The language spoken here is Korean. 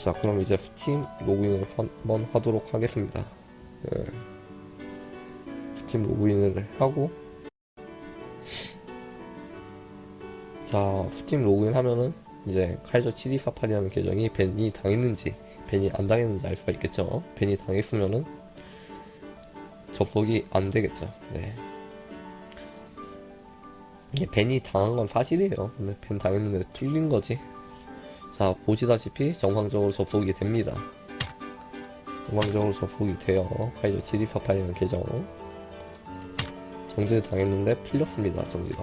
자 그럼 이제 스팀 로그인을 한번 하도록 하겠습니다. 예. 스팀 로그인을 하고. 자 스팀 로그인 하면은 이제 카이저 치디 사파리라는 계정이 밴이 당했는지 밴이 안 당했는지 알 수가 있겠죠? 밴이 당했으면은 접속이 안 되겠죠? 네. 밴이 당한 건 사실이에요. 근데 밴 당했는데 풀린 거지 자 보시다시피 정상적으로 접속이 됩니다. 정상적으로 접속이 돼요. 카이저 GD 파파이라는 계정. 정지를 당했는데 풀렸습니다 정지가